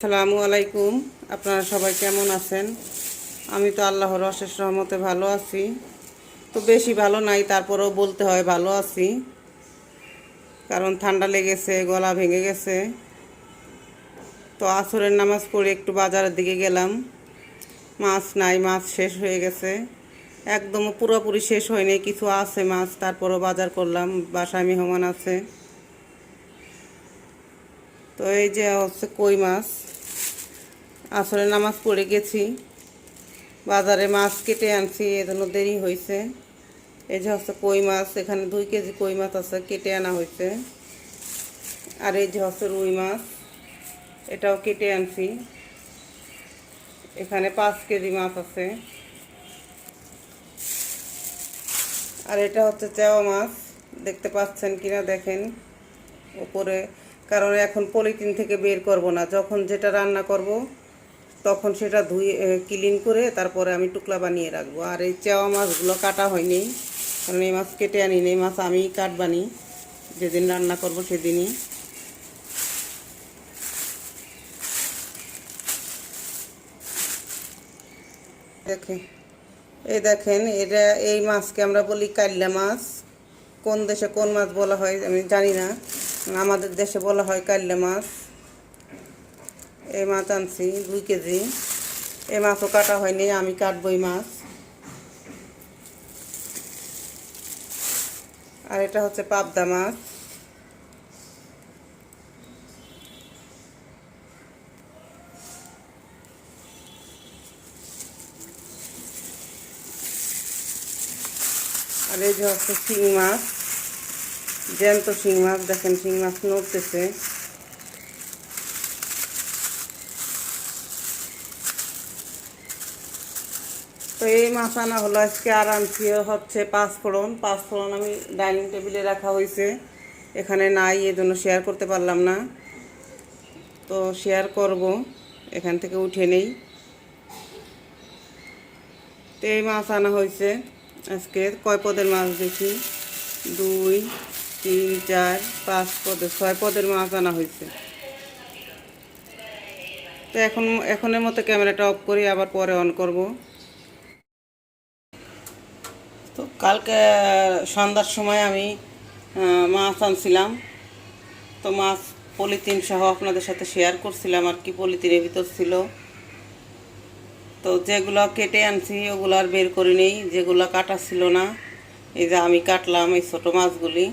আসসালামু আলাইকুম। আপনারা সবাই কেমন আছেন? আমি তো আল্লাহর অশেষ রহমতে ভালো আছি। তো বেশি ভালো নাই, তারপরেও বলতে হয় ভালো আছি। কারণ ঠান্ডা লেগেছে, গলা ভেঙে গেছে। তো আসরের নামাজ পড়ে একটু বাজারের দিকে গেলাম। মাছ নাই, মাছ শেষ হয়ে গেছে। একদম পুরোপুরি শেষ হয়নি, কিছু আছে মাছ, তারপরও বাজার করলাম। বাসায় মেহমান আছে। তো এই যে হচ্ছে কই মাছ। আসলে নামাজ পড়ে গেছি। বাজারে মাছ কেটে আনছি, এজন্য দেরি হয়েছে এই যে হচ্ছে কই মাছ, এখানে দুই কেজি কই মাছ আছে, কেটে আনা হয়েছে আর এই যে হচ্ছে রুই মাছ, এটাও কেটে আনছি। এখানে পাঁচ কেজি মাছ আছে। আর এটা হচ্ছে চেওয়া মাছ, দেখতে পাচ্ছেন কিনা, দেখেন। উপরে কারণ এখন পলিথিন থেকে বের করব না। যখন যেটা রান্না করব, তখন সেটা ধুয়ে ক্লিন করে তারপরে আমি টুকলা বানিয়ে রাখব। আর এই চেওয়া মাছগুলো কাটা হয়নি, কারণ এই মাছ কেটে আনি এই মাছ আমি কাটবানি, যেদিন রান্না করব সেদিনই। দেখে, এই দেখেন, এটা এই মাছকে আমরা বলি কাল্লা মাছ। কোন দেশে কোন মাছ বলা হয় আমি জানি না। আমাদের দেশে বলা হয় কাল্লা মাছ। এই মাছ আনছি দুই কেজি। এই মাছও কাটা হয়নি, আমি কাটবো এই মাছ। আর এটা হচ্ছে পাবদা মাছ। আর এই যে হচ্ছে শিং মাছ। জ্যান্ত শিং মাছ, দেখেন শিং মাছ নড়তেছে। তো এই মাছ আনা হলো আজকে, আর আনছি হচ্ছে পাঁচফোড়ন। পাঁচফোড়ন আমি ডাইনিং টেবিলে রাখা হয়েছে। এখানে নাই, এই জন্য শেয়ার করতে পারলাম না। তো শেয়ার করব, এখান থেকে উঠে নেই। তো এই মাছ আনা হয়েছে আজকে। কয় পদের মাছ দেখি? দুই তিন, চার, পাঁচ পদে, ছয় পদের মাছ আনা হয়েছে। তো এখন, এখনের মতো ক্যামেরাটা অফ করি, আবার পরে অন করব। তো কালকে, সন্ধ্যার সময় আমি মাছ আনছিলাম। তো মাছ পলিথিন সহ আপনাদের সাথে শেয়ার করছিলাম, আর কি পলিথিনের ভিতর ছিল। তো যেগুলো কেটে আনছি, ওগুলো আর বের করে নেই যেগুলো কাটা ছিল না, এই যে আমি কাটলাম এই ছোটো মাছগুলি।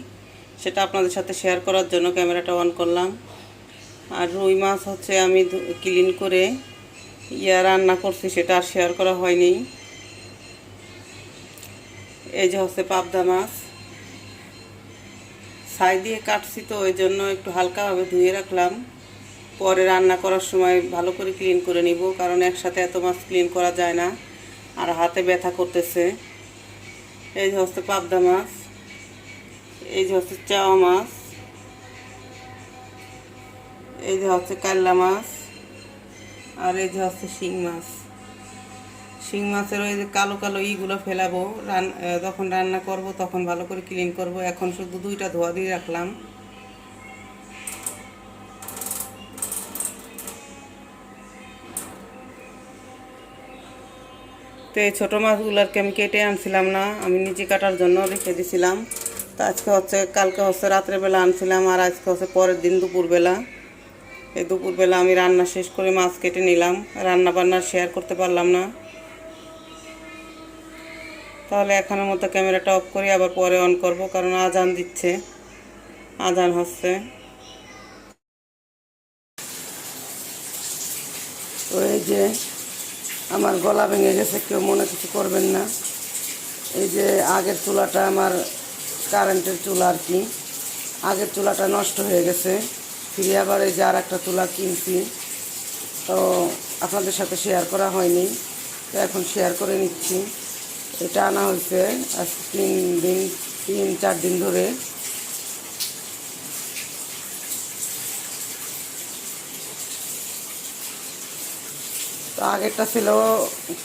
সেটা আপনাদের সাথে শেয়ার করার জন্য ক্যামেরাটা অন করলাম। আর রুই মাছ হচ্ছে আমি ক্লিন করে ইয়া রান্না করছি, সেটা আর শেয়ার করা হয়নি। এই যে হচ্ছে পাবদা মাছ। ছাই দিয়ে কাটছি তো, ওই জন্য একটু হালকাভাবে ধুয়ে রাখলাম। পরে রান্না করার সময় ভালো করে ক্লিন করে নিব, কারণ একসাথে এত মাছ ক্লিন করা যায় না। আর হাতে ব্যথা করতেছে। এই যে হচ্ছে পাবদা মাছ। এই যে হচ্ছে চাওয়া মাছ, এই যে হচ্ছে কাল্লা মাছ, আর এই যে হচ্ছে শিং মাছ। শিং মাছের ওই যে কালো কালো ইগুলো ফেলাবো, রান যখন রান্না করব তখন ভালো করে ক্লিন করব। এখন শুধু দুইটা ধোয়া দিয়ে রাখলাম। তো এই ছোটো মাছগুলোকে আমি কেটে আনছিলাম না, আমি নিজে কাটার জন্য রেখে দিছিলাম। তো আজকে হচ্ছে, কালকে হচ্ছে রাত্রেবেলা আনছিলাম আর আজকে হচ্ছে পরের দিন দুপুরবেলা। এই দুপুরবেলা আমি রান্না শেষ করে মাছ কেটে নিলাম। রান্না বান্না শেয়ার করতে পারলাম না। তাহলে এখনের মতো ক্যামেরাটা অফ করি, আবার পরে অন করব, কারণ আজান দিচ্ছে। আজান হচ্ছে। তো এই যে আমার গলা ভেঙে গেছে, কেউ মনে কিছু করবেন না। এই যে আগের চুলাটা আমার কারেন্টের চুলা আর কি। আগের চুলাটা নষ্ট হয়ে গেছে। ফিরে আবার এই যে আর একটা চুলা কিনছি। তো আপনাদের সাথে শেয়ার করা হয়নি। তো এখন শেয়ার করে নিচ্ছি। এটা আনা হয়েছে আজ তিন দিন, তিন, চার দিন ধরে। তো আগেরটা ছিল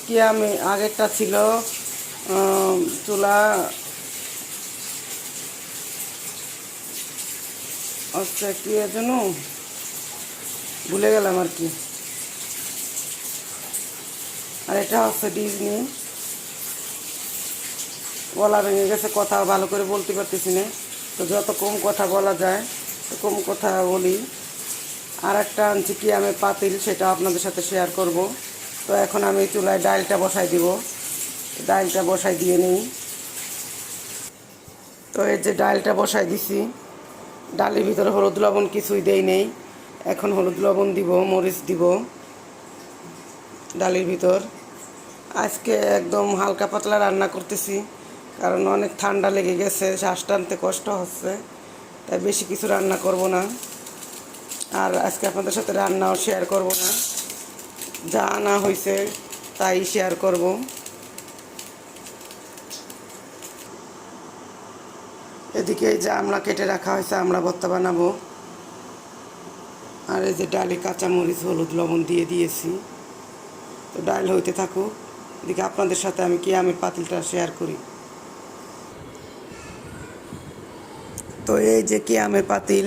কি আমি আগেরটা ছিল চুলা হচ্ছে কি যেন? ভুলে গেলাম আর কি। আর এটা হচ্ছে ডিজনি। গলা ভেঙে গেছে, কথা ভালো করে বলতে পারতেছি না। তো যত কম কথা বলা যায়, তো কম কথা বলি। আর একটা আনছি কি, আমি পাতিল, সেটা আপনাদের সাথে শেয়ার করব। তো এখন আমি চুলায় ডালটা বসাই দিব। ডালটা বসাই দিয়ে নিই। তো এই যে ডালটা বসাই দিছি। ডালের ভিতরে হলুদ লবণ কিছুই দেই নেই। এখন হলুদ লবণ দিব, মরিচ দিব ডালের ভিতর। আজকে একদম হালকা পাতলা রান্না করতেছি, কারণ অনেক ঠান্ডা লেগে গেছে, শ্বাস টানতে কষ্ট হচ্ছে, তাই বেশি কিছু রান্না করব না। আর আজকে আপনাদের সাথে রান্নাও শেয়ার করব না। যা আনা হয়েছে তাই শেয়ার করব। এদিকে এই যে আমলা কেটে রাখা হয়েছে, আমরা ভর্তা বানাবো। আর এই যে ডালে কাঁচামরিচ হলুদ, লবণ দিয়ে দিয়েছি। তো ডাল হইতে থাকুক। এদিকে আপনাদের সাথে আমি কি আমের পাতিলটা শেয়ার করি? তো এই যে কি আমের পাতিল?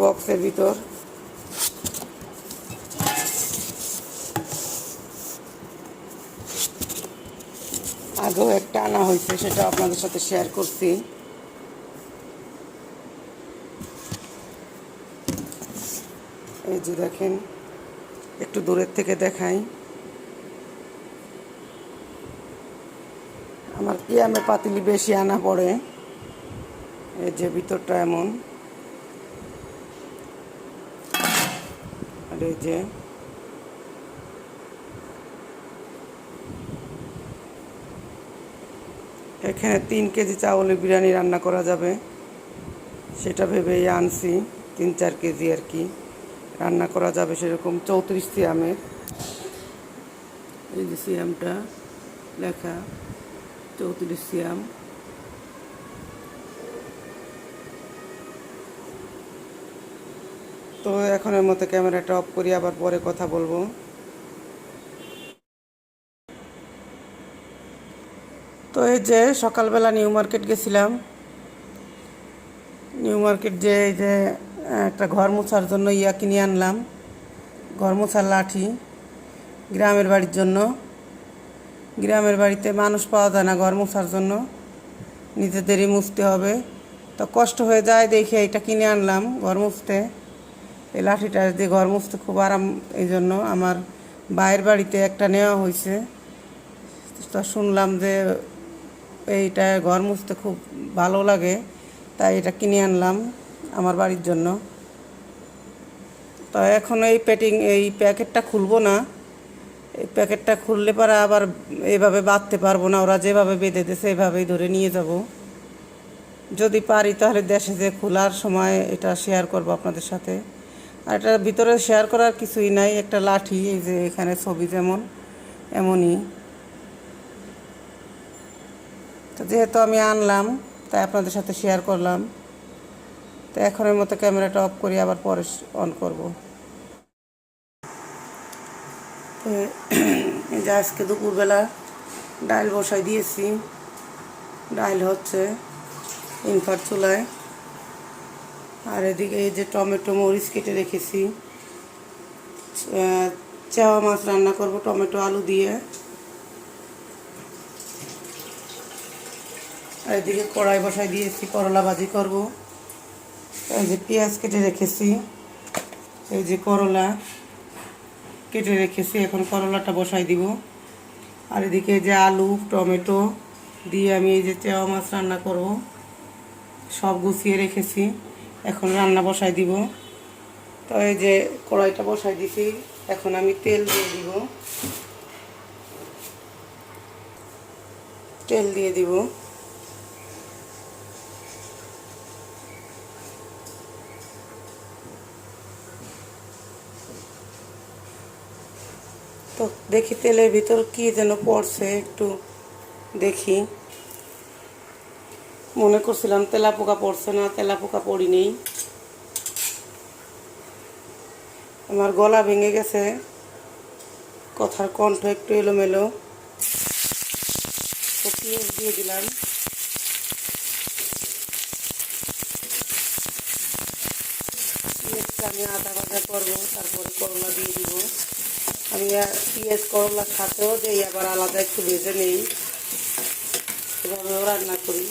বক্সের ভিতর। আগেও একটা আনা হয়েছে, সেটা আপনাদের সাথে শেয়ার করছি। এই যে দেখেন, একটু দূরের থেকে দেখাই। আমার কিয়ামে পাতিলি বেশি আনা পড়ে। এই যে ভিতরটা এমন। আর এই যে এখানে তিন কেজি চাউলের বিরিয়ানি রান্না করা যাবে। সেটা ভেবেই আনছি, তিন চার কেজি আর কি। রান্না করা যাবে সেরকম চৌত্রিশ সিয়ামের। এই যে সিয়ামটা, লেখা, চৌত্রিশ সিয়াম। তো এখনের মতো ক্যামেরাটা অফ করি, আবার পরে কথা বলব। তো এই যে সকালবেলা নিউ মার্কেট গেছিলাম। নিউ মার্কেট যে এই যে একটা ঘর মোছার জন্য ইয়া কিনে আনলাম। ঘর মোছার লাঠি গ্রামের বাড়ির জন্য। গ্রামের বাড়িতে মানুষ পাওয়া যায় না ঘর মোছার জন্য। নিজেদেরই মুছতে হবে। তো কষ্ট হয়ে যায় দেখে এটা কিনে আনলাম ঘর মুছতে। এই লাঠিটা দিয়ে ঘর মুছতে খুব আরাম এই জন্য আমার বাইরের বাড়িতে একটা নেওয়া হয়েছে। তো শুনলাম যে এইটা ঘর মুছতে খুব ভালো লাগে, তাই এটা কিনে আনলাম আমার বাড়ির জন্য। তো এখন এই প্যাটিং এই প্যাকেটটা খুলবো না। এই প্যাকেটটা খুললে পরে আবার এভাবে বাঁধতে পারব না, ওরা যেভাবে বেঁধে দিয়েছে এভাবেই ধরে নিয়ে যাব। যদি পারি তাহলে দেশে যে খোলার সময় এটা শেয়ার করব আপনাদের সাথে। আর এটার ভিতরে শেয়ার করার কিছুই নাই, একটা লাঠি, এই যে এখানে ছবি যেমন, এমনই। তো যেহেতু আমি আনলাম, তাই আপনাদের সাথে শেয়ার করলাম। তো এখনের মতো ক্যামেরাটা অফ করি, আবার পরে অন করব। যে আজকে দুপুরবেলা ডাল বসাই দিয়েছি। ডাল হচ্ছে ইনফার চুলায়। আর এদিকে এই যে টমেটো মরিচ কেটে রেখেছি। চাওয়া মাছ রান্না করব টমেটো আলু দিয়ে। আর এদিকে কড়াই বসাই দিয়েছি, করলা ভাজি করব। এই যে পেঁয়াজ কেটে রেখেছি, এই যে করলা কেটে রেখেছি, এখন করলাটা বসাই দিব। আর এদিকে যে আলু, টমেটো দিয়ে আমি এই যে চেওয়া মাছ রান্না করব, সব গুছিয়ে রেখেছি, এখন রান্না বসাই দিব। তো এই যে কড়াইটা বসাই দিছি, এখন আমি তেল দিয়ে দিব। তেল দিয়ে দিব। তো দেখি তেলের ভিতর কি যেন পড়ছে, একটু দেখি। মনে করছিলাম তেলা পোকা পড়ছে না তেলা পোকা পড়িনি। আমার গলা ভেঙে গেছে। কথার কণ্ঠ একটু এলোমেলো। তো দিয়ে দিলাম। পেঁয়াজ আমি আদা ভাজা করব, তারপরে করলা দিয়ে দিব। আমি আর পেঁয়াজ, করলা সাথেও দিই, আবার আলাদা একটু ভেজে নেই। এভাবেও রান্না করি।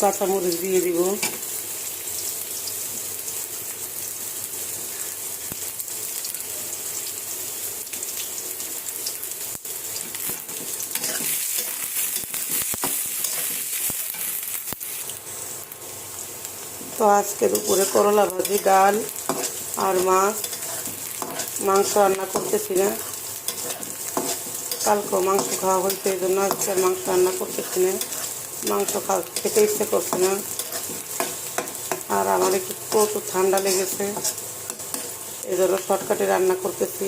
কাঁচামরিচ দিয়ে দিব। তো আজকে দুপুরে করলা ভাজি, ডাল আর মাছ। মাংস রান্না করতেছি না। কালকেও মাংস খাওয়া হয়েছে, এই জন্য আজকে মাংস রান্না করতেছি না। মাংস খাওয়া খেতে ইচ্ছে করছে না। আর আমার একটু প্রচুর ঠান্ডা লেগেছে। এই জন্য শর্টকাটে রান্না করতেছি।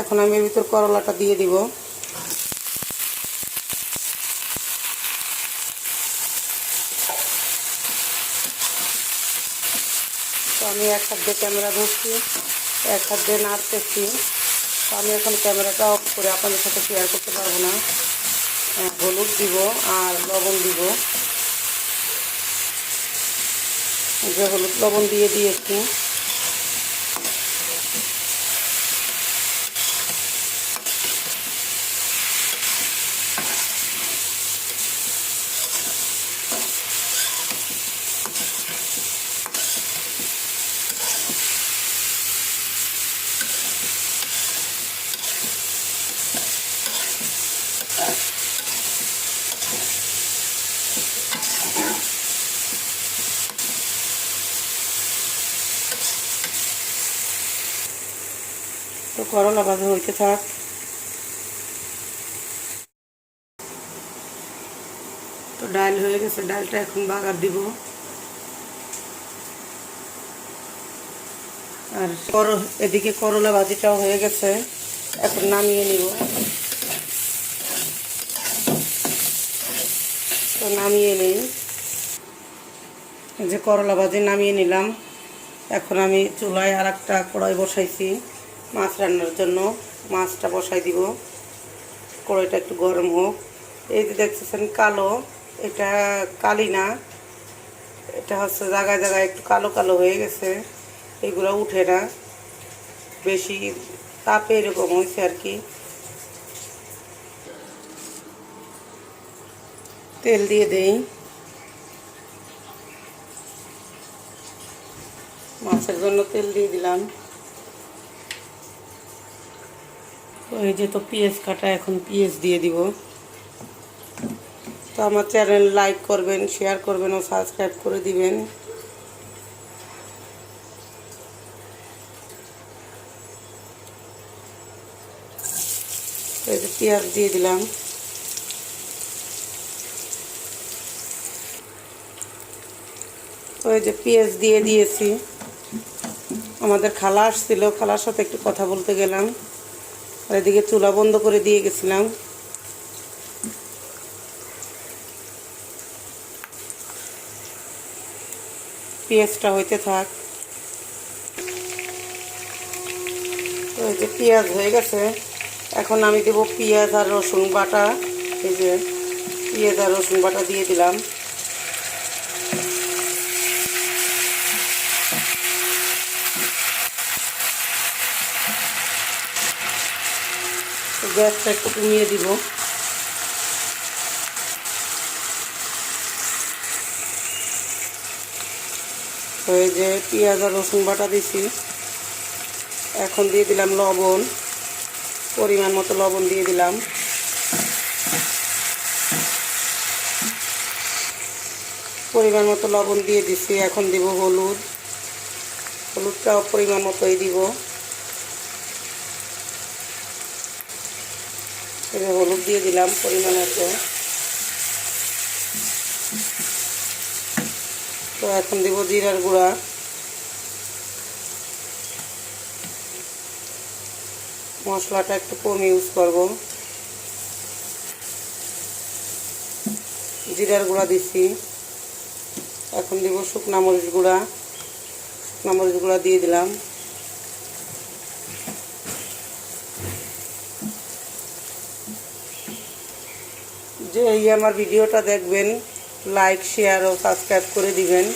এখন আমি এর ভিতর করলাটা দিয়ে দিব। এক হাত দিয়ে ক্যামেরা ধরছি এক হাত দিয়ে আমি এখন ক্যামেরাটা অফ করে আপনাদের সাথে শেয়ার করতে পারব না। আহ, হলুদ দিব আর লবণ দিব। যে হলুদ লবণ দিয়ে দিয়েছি। ভাজা হইতে থাক। তো ডাল হয়ে গেছে, ডালটা এখন বাগার দিব। আর কর, এদিকে করলা ভাজিটাও হয়ে গেছে, এখন নামিয়ে নিব। তো নামিয়ে নিই। যে করলা ভাজি নামিয়ে নিলাম। এখন আমি চুলায় আর একটা কড়াই বসাইছি। মাছ রান্নার জন্য মাছটা বসাই দিব। কড়াইটা একটু গরম হোক। এই যে দেখতেছেন কালো, এটা কালি না। এটা হচ্ছে জায়গায় জায়গায় একটু কালো কালো হয়ে গেছে। এগুলো উঠে না। বেশি তাপে এরকম হয়েছে আর কি। তেল দিয়ে দেই। মাছের জন্য তেল দিয়ে দিলাম। এই যে তো পেঁয়াজ কাটা, এখন পেঁয়াজ দিয়ে দিব। তো আমার চ্যানেল লাইক করবেন, শেয়ার করবেন ও সাবস্ক্রাইব করে দিবেন। পেঁয়াজ দিয়ে দিলাম। এই যে পেঁয়াজ দিয়ে দিয়েছি। আমাদের খালা আসছিল, খালার সাথে একটু কথা বলতে গেলাম। আর এদিকে চুলা বন্ধ করে দিয়ে গেছিলাম। পেঁয়াজটা হইতে থাক। তো এই যে পেঁয়াজ হয়ে গেছে, এখন আমি দেব পেঁয়াজ আর রসুন বাটা। এই যে পেঁয়াজ আর রসুন বাটা দিয়ে দিলাম। গ্যাসটা একটু কমিয়ে দিব। তো এই যে পেঁয়াজ আর রসুন বাটা দিছি। এখন দিয়ে দিলাম লবণ। পরিমাণ মতো লবণ দিয়ে দিলাম। পরিমাণ মতো লবণ দিয়ে দিছি। এখন দিব হলুদ। হলুদটাও পরিমাণ মতোই দিব এই যে হলুদ দিয়ে দিলাম পরিমাণ মতো। তো এখন দিব জিরার গুঁড়া। মশলাটা একটু কম ইউজ করব। জিরার গুঁড়া দিছি এখন দিব শুকনা মরিচ গুঁড়া। শুকনা মরিচ গুঁড়া দিয়ে দিলাম। যে এই আমার ভিডিওটা দেখবেন লাইক শেয়ার ও সাবস্ক্রাইব করে দিবেন।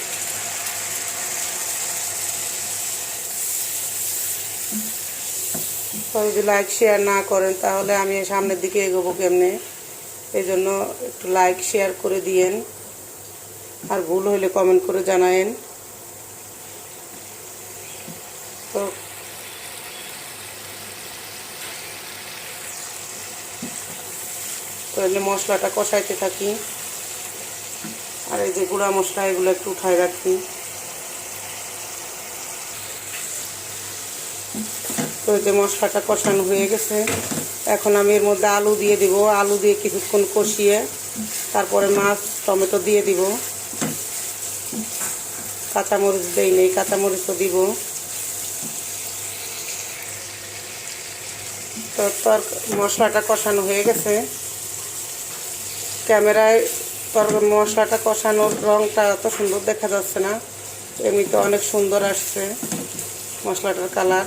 যদি লাইক শেয়ার না করেন, তাহলে আমি সামনের দিকে এগোবো কেমনে? এই জন্য একটু লাইক শেয়ার করে দিয়েন। আর ভুল হলে কমেন্ট করে জানায়েন। তো তাহলে মশলাটা কষাইতে থাকি। আর এই যে গুঁড়া মশলা, এগুলো একটু উঠায় রাখি। তো এই যে মশলাটা কষানো হয়ে গেছে। এখন আমি এর মধ্যে আলু দিয়ে দিব। আলু দিয়ে কিছুক্ষণ কষিয়ে তারপরে মাছ, টমেটো দিয়ে দিব। কাঁচামরিচ দেই নেই, কাঁচামরিচও দিব। তো তর মশলাটা কষানো হয়ে গেছে। ক্যামেরায় তোর মশলাটা কষানোর রঙটা এত সুন্দর দেখা যাচ্ছে না। এমনিতে অনেক সুন্দর আসছে মশলাটার কালার।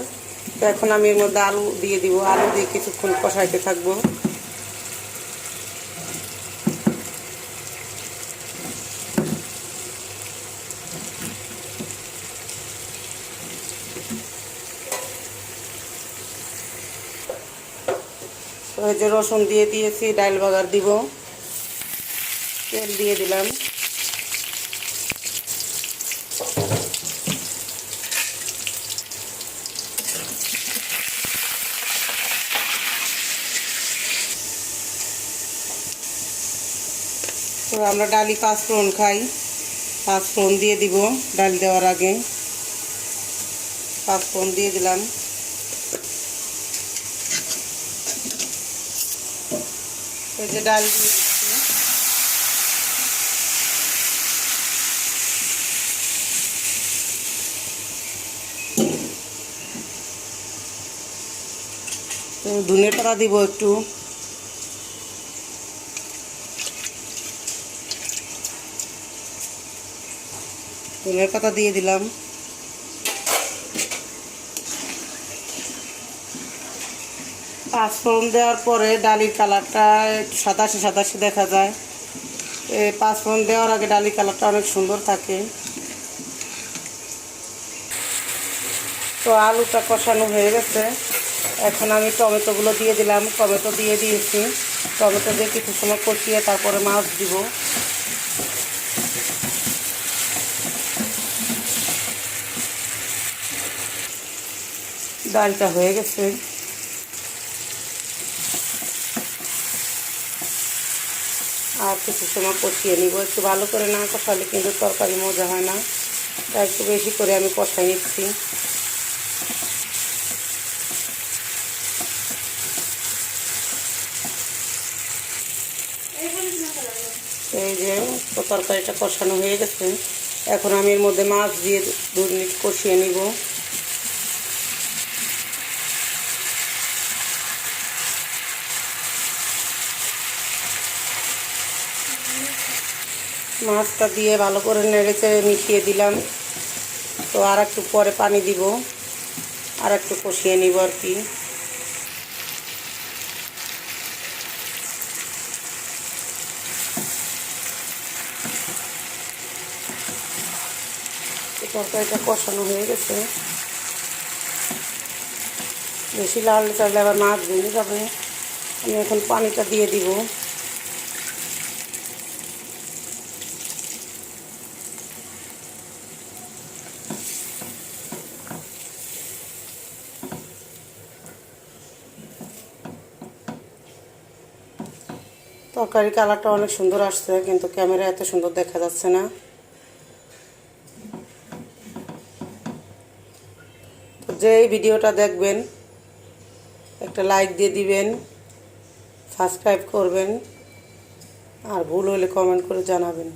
তো এখন আমি এর মধ্যে আলু দিয়ে দিব। আলু দিয়ে কিছুক্ষণ কষাইতে থাকব। রসুন দিয়ে দিয়েছি ডাইল বাগার দিব। তেল দিয়ে দিলাম। তো আমরা ডালি পাঁচ ফোড়ন খাই। পাঁচ ফোড়ন দিয়ে দিব ডাল দেওয়ার আগে। পাঁচ ফোড়ন দিয়ে দিলাম। এই যে ডাল দিয়ে দিচ্ছি তো ধনে পাতা দিব একটু। ধনের পাতা দিয়ে দিলাম। পাঁচফোড়ন দেওয়ার পরে ডালির কালারটা একটু সাদাশে সাদাশে দেখা যায়। পাঁচফোড়ন দেওয়ার আগে ডালির কালারটা অনেক সুন্দর থাকে। তো আলুটা কষানো হয়ে গেছে। এখন আমি টমেটোগুলো দিয়ে দিলাম, টমেটো দিয়ে দিয়েছি। টমেটো দিয়ে কিছু সময় কষিয়ে তারপরে মাছ দিব। ডালটা হয়ে গেছে। আর কিছু সময় কষিয়ে নিব। একটু ভালো করে না কষালে কিন্তু তরকারি মজা হয় না। তাই একটু বেশি করে আমি কষাই নিচ্ছি এই যে তো তরকারিটা কষানো হয়ে গেছে। এখন আমি এর মধ্যে মাছ দিয়ে দু মিনিট কষিয়ে নিব। মাছটা দিয়ে ভালো করে নেড়ে চেড়ে মিশিয়ে দিলাম। তো আর একটু পরে পানি দিব। আর একটু কষিয়ে নিব আর কি। তরকারিটা কষানো হয়ে গেছে। বেশি লাল চাইলে আবার মাছ ভেঙে যাবে। আমি এখন পানিটা দিয়ে দিব। তরকারি কালারটা অনেক সুন্দর আসছে, কিন্তু ক্যামেরা এত সুন্দর দেখা যাচ্ছে না। যে এই ভিডিওটা দেখবেন, একটা লাইক দিয়ে দিবেন সাবস্ক্রাইব করবেন, আর ভুল হলে কমেন্ট করে জানাবেন।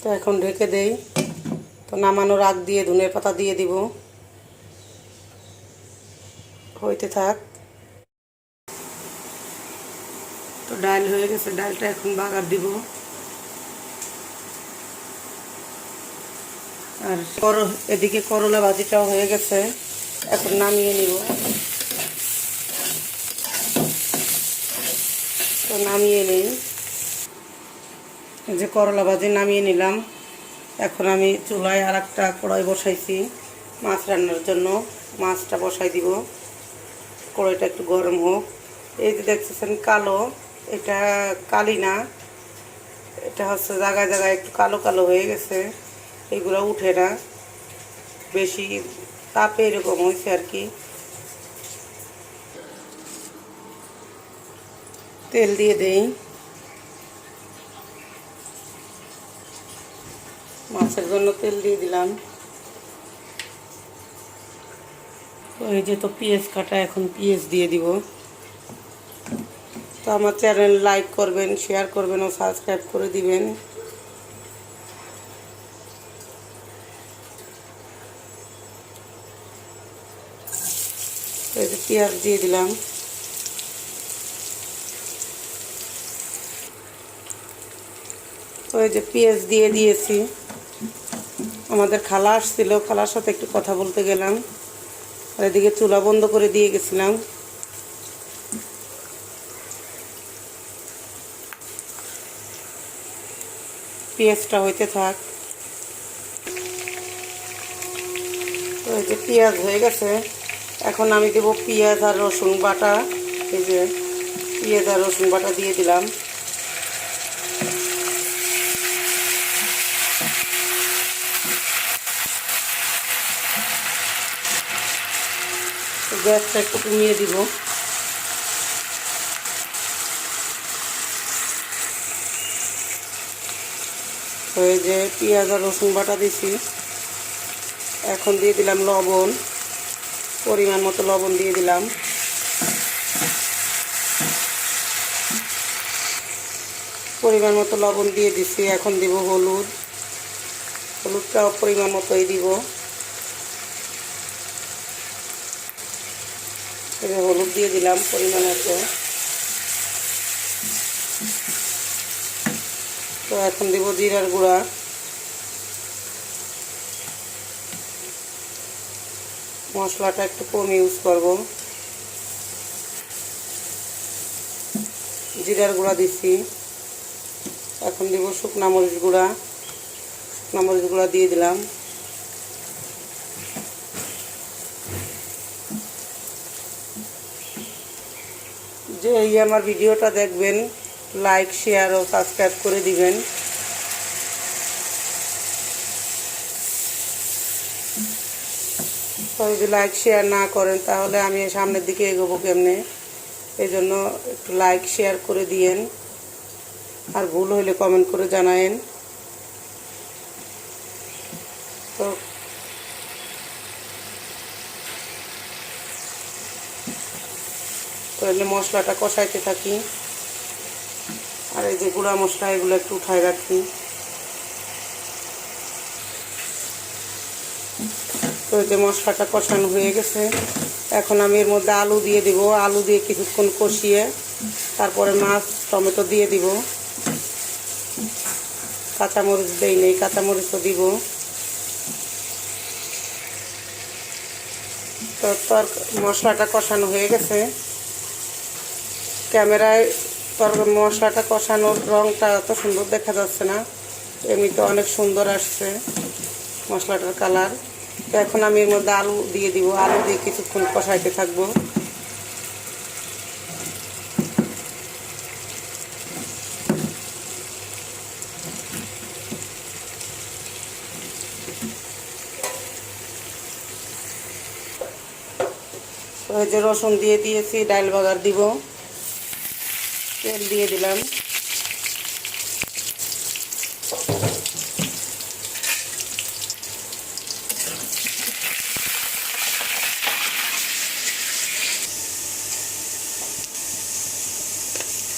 তো এখন ঢেকে দেই। তো নামানোর আগ দিয়ে ধনের পাতা দিয়ে দিব। হইতে থাক। তো ডাল হয়ে গেছে, ডালটা এখন বাগার দিব। আর কর, এদিকে করলা ভাজিটাও হয়ে গেছে। এখন নামিয়ে নিব। তো নামিয়ে নিই। যে করলা ভাজি নামিয়ে নিলাম। এখন আমি চুলায় আর একটা কড়াই বসাইছি মাছ রান্নার জন্য। মাছটা বসাই দিব। কড়াইটা একটু গরম হোক। এই যে দেখতেছেন কালো, এটা কালি না। এটা হচ্ছে জায়গায় জায়গায় একটু কালো কালো হয়ে গেছে। এগুলো উঠে না। বেশি তাপে এরকম হয়েছে আর কি। তেল দিয়ে দেই। মাছের জন্য তেল দিয়ে দিলাম। এই যে তো পেঁয়াজ কাটা, এখন পেঁয়াজ দিয়ে দিব। তো আমার চ্যানেল লাইক করবেন, শেয়ার করবেন ও সাবস্ক্রাইব করে দিবেন। এই যে পেঁয়াজ দিয়ে দিলাম। ওই যে পেঁয়াজ দিয়ে দিয়েছি। আমাদের খালা আসছিল, খালার সাথে একটু কথা বলতে গেলাম। আর এদিকে চুলা বন্ধ করে দিয়ে গেছিলাম। পেঁয়াজটা হইতে থাক। এই যে পেঁয়াজ হয়ে গেছে। এখন আমি দেবো পেঁয়াজ আর রসুন বাটা। এই যে পেঁয়াজ আর রসুন বাটা দিয়ে দিলাম। গ্যাসটা একটু কমিয়ে দিব। তো এই যে পেঁয়াজ আর রসুন বাটা দিছি। এখন দিয়ে দিলাম লবণ। পরিমাণ মতো লবণ দিয়ে দিলাম। পরিমাণ মতো লবণ দিয়ে দিছি, এখন দিব হলুদ। হলুদটাও পরিমাণ মতোই দিব। হলুদ দিয়ে দিলাম পরিমাণ মতো। তো এখন দিব জিরার গুঁড়া। মশলাটা একটু কম ইউজ করব। জিরার গুঁড়া দিছি এখন দিব শুকনা মরিচ গুঁড়া। শুকনা মরিচ গুঁড়া দিয়ে দিলাম। যে এই আমার ভিডিওটা দেখবেন লাইক শেয়ার ও সাবস্ক্রাইব করে দিবেন। তো যদি লাইক শেয়ার না করেন, তাহলে আমি সামনের দিকে এগোবো কেমনে? এই জন্য একটু লাইক শেয়ার করে দিয়েন। আর ভুল হইলে কমেন্ট করে জানায়েন। তো তাহলে মশলাটা কষাইতে থাকি। আর এই যে গুঁড়া মশলা, এগুলো একটু উঠায় রাখি। তো যে মশলাটা কষানো হয়ে গেছে, এখন আমি এর মধ্যে আলু দিয়ে দিব। আলু দিয়ে কিছুক্ষণ কষিয়ে তারপরে মাছ, টমেটো দিয়ে দিব। কাঁচামরিচ দেই নেই, কাঁচামরিচও দিব। তো তর, মশলাটা কষানো হয়ে গেছে। ক্যামেরায় তরকারি মশলাটা কষানোর রঙটা এত সুন্দর দেখা যাচ্ছে না। এমনিতে অনেক সুন্দর আসছে মশলাটার কালার। তো এখন আমি এর মধ্যে আলু দিয়ে দিব। আলু দিয়ে কিছুক্ষণ কষাইতে থাকব। যে রসুন দিয়ে দিয়েছি ডাল বাগার দিব। তেল দিয়ে দিলাম।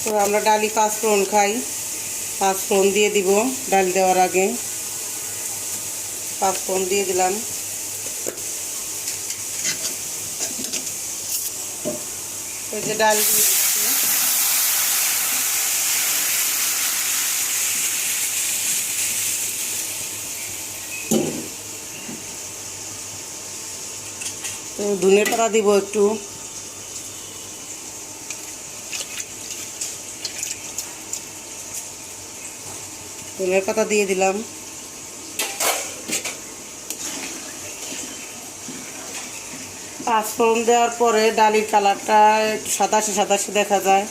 তো আমরা ডালি পাঁচ ফোড়ন খাই। পাঁচ ফোড়ন দিয়ে দিব ডাল দেওয়ার আগে। পাঁচ ফোড়ন দিয়ে দিলাম। যে ডাল তো ধনে পাতা দিব একটু। ধনের পাতা দিয়ে দিলাম। পাঁচফোড়ন দেওয়ার পরে ডালির কালারটা সাদাশে সাদাশে দেখা যায়।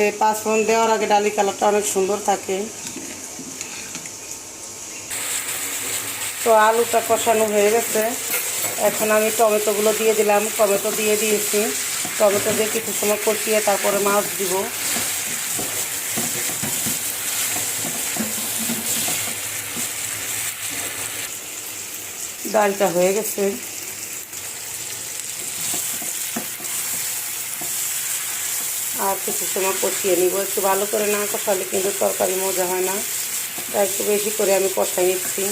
এই পাঁচফোড়ন দেওয়ার আগে ডালির কালারটা অনেক সুন্দর থাকে। তো আলুটা কষানো হয়ে গেছে। এখন আমি টমেটোগুলো দিয়ে দিলাম। টমেটো দিয়ে দিয়েছি। টমেটো দিয়ে কিছু সময় কষিয়ে তারপরে মাছ দিব। ডালটা হয়ে গেছে। আর কিছু সময় কষিয়ে নিব। একটু ভালো করে না কষালে কিন্তু তরকারি মজা হয় না। তাই একটু বেশি করে আমি কষাই নিচ্ছি।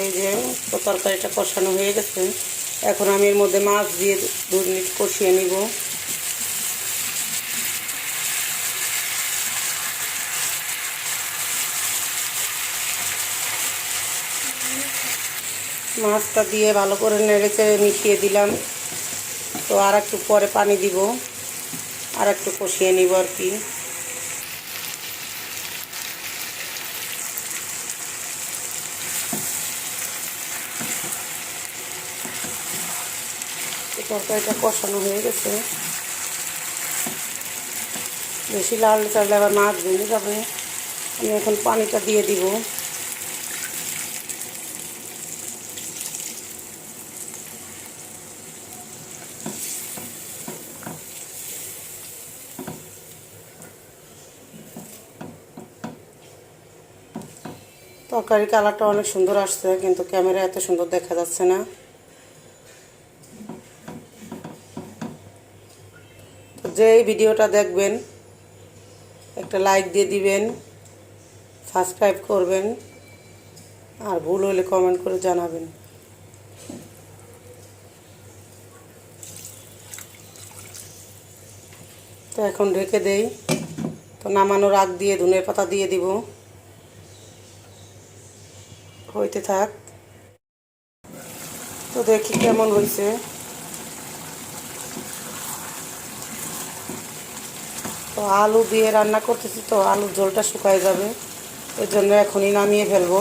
এই যে তরকারিটা কষানো হয়ে গেছে। এখন আমি এর মধ্যে মাছ দিয়ে দু মিনিট কষিয়ে নিব। মাছটা দিয়ে ভালো করে নেড়ে চেড়ে মিশিয়ে দিলাম। তো আর একটু পরে পানি দিব। আর একটু কষিয়ে নিব আর কি। তরকারিটা কষানো হয়ে গেছে। বেশি লাল চাইলে আবার মাছ ভেঙে যাবে। আমি এখন পানিটা দিয়ে দিব। তরকারির কালারটা অনেক সুন্দর আসছে, কিন্তু ক্যামেরা এত সুন্দর দেখা যাচ্ছে না। তো যে ভিডিওটা দেখবেন, একটা লাইক দিয়ে দিবেন সাবস্ক্রাইব করবেন, আর ভুল হলে কমেন্ট করে জানাবেন। তো এখন ঢেকে দেই। তো নামানোর আগ দিয়ে ধনের পাতা দিয়ে দিব। হইতে থাক। তো দেখি কেমন হয়েছে তো আলু দিয়ে রান্না করতেছি তো আলুর ঝোলটা শুকায় যাবে। এর জন্য এখনই নামিয়ে ফেলব।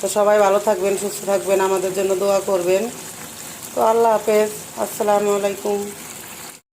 তো সবাই ভালো থাকবেন, সুস্থ থাকবেন, আমাদের জন্য দোয়া করবেন। তো আল্লাহ হাফেজ। আসসালামু আলাইকুম।